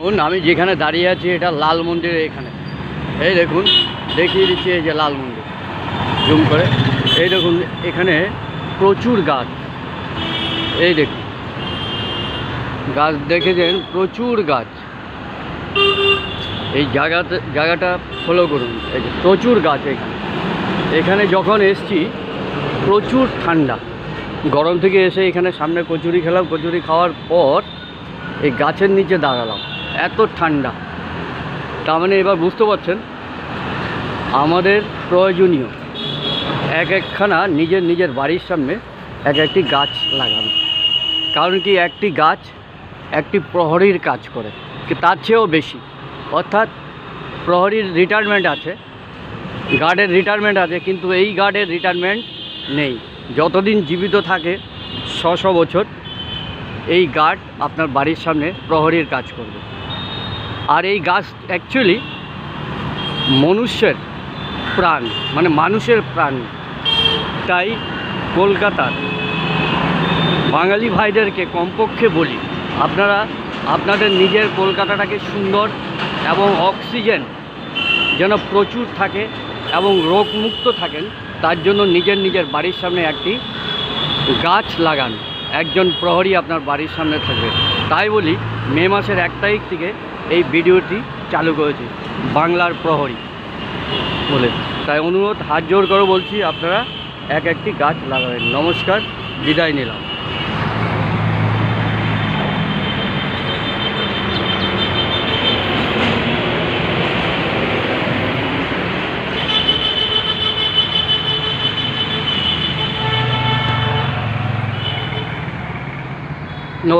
দেখুন, আমি যেখানে দাঁড়িয়ে আছি, এটা লাল মন্দিরের এখানে। এই দেখুন, দেখিয়ে দিচ্ছি এই যে লাল মন্দির। জুম করে। এই দেখুন, এখানে প্রচুর গাছ। এই দেখুন। গাছ দেখেছেন প্রচুর গাছ। এই জায়গাতে, জায়গাটা ফলো করুন। এই যে প্রচুর গাছ এখানে। এখানে যখন এসছি, প্রচুর ঠান্ডা। গরম থেকে এসে এখানে সামনে কচুরি খেলাম, কচুরি খাওয়ার পর এই গাছের নিচে দাঁড়ালাম। এত ঠান্ডা। তার মানে এবার বুঝতে পারছেন, আমাদের প্রয়োজনীয় এক একখানা নিজের নিজের বাড়ির সামনে এক একটি গাছ লাগানো। কারণ কি একটি গাছ একটি প্রহরীর কাজ করে তার চেয়েও বেশি। অর্থাৎ প্রহরীর রিটায়ারমেন্ট আছে গার্ডের রিটায়ারমেন্ট আছে, কিন্তু এই গার্ডের রিটায়ারমেন্ট নেই। যতদিন জীবিত থাকে শ বছর এই গার্ড আপনার বাড়ির সামনে প্রহরীর কাজ করবে। আর এই গাছ অ্যাকচুয়ালি মনুষ্যের প্রাণ মানে মানুষের প্রাণ। তাই কলকাতার বাঙালি ভাইদেরকে কমপক্ষে বলি, আপনারা, আপনাদের নিজের কলকাতাটাকে সুন্দর এবং অক্সিজেন যেন প্রচুর থাকে এবং রোগমুক্ত থাকেন, তার জন্য নিজের নিজের বাড়ির সামনে একটি গাছ লাগান। একজন প্রহরী আপনার বাড়ির সামনে থাকবে। তাই বলি, মে মাসের এক তারিখ থেকে এই ভিডিওটি চালু করেছি, বাংলার প্রহরী বলে। তাই অনুরোধ, হাত জোর করে বলছি, আপনারা এক একটি গাছ লাগাবেন। নমস্কার, বিদায় নিলাম। no